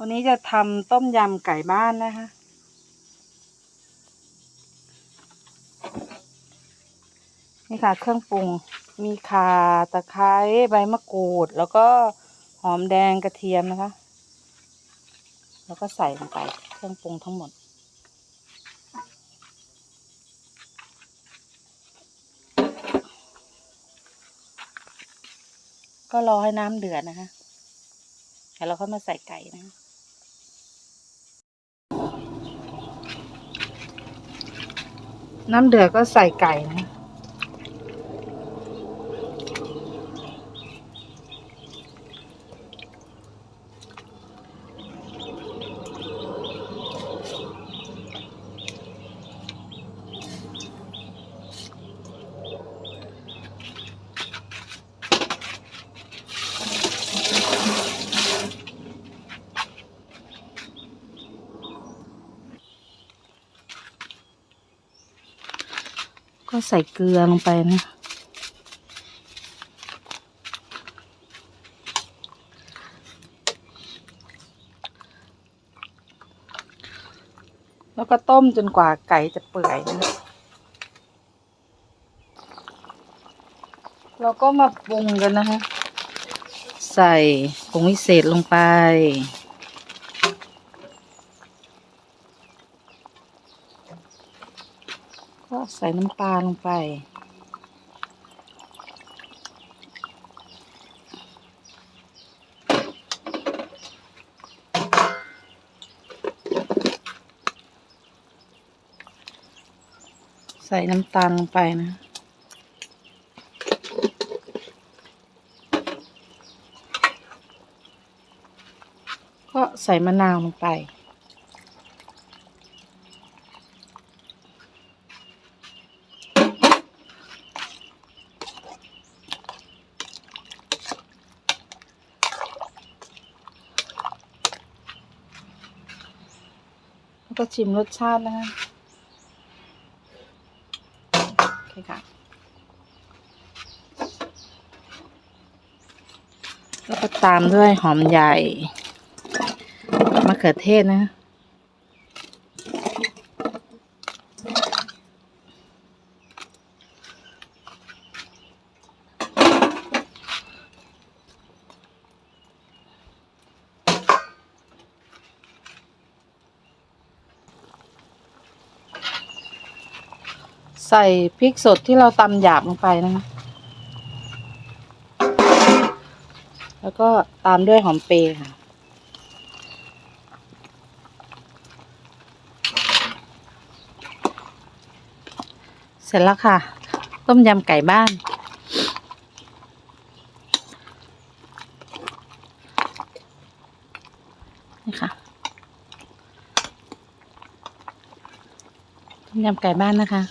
วันนี้จะทำต้มยำไก่บ้านนะคะ นี่ค่ะเครื่องปรุง มีข่าตะไคร้ใบมะกรูด แล้วก็หอมแดงกระเทียมนะคะ แล้วก็ใส่ลงไปเครื่องปรุงทั้งหมด ก็รอให้น้ำเดือดนะคะแล้วเราค่อยมาใส่ไก่นะคะ น้ำเดือดก็ใส่ไก่นะ ก็ใส่เกลือลงไปนะแล้วก็ต้มจนกว่าไก่จะเปื่อยนะ เราก็มาปรุงกันนะคะ ใส่ผงวิเศษลงไป ก็ใส่น้ำปลาลงไป ใส่น้ำตาลลงไปนะก็ใส่มะนาวลงไป ก็ชิมรสชาตินะคะโอเคค่ะแล้วก็ตามด้วยหอมใหญ่มะเขือเทศนะ ใส่พริกสดที่เราตำหยาบลงไปนะคะแล้วก็ตามด้วยหอมเปรย์ค่ะ เสร็จแล้วค่ะ ต้มยำไก่บ้าน นี่ค่ะ ต้มยำไก่บ้านนะคะ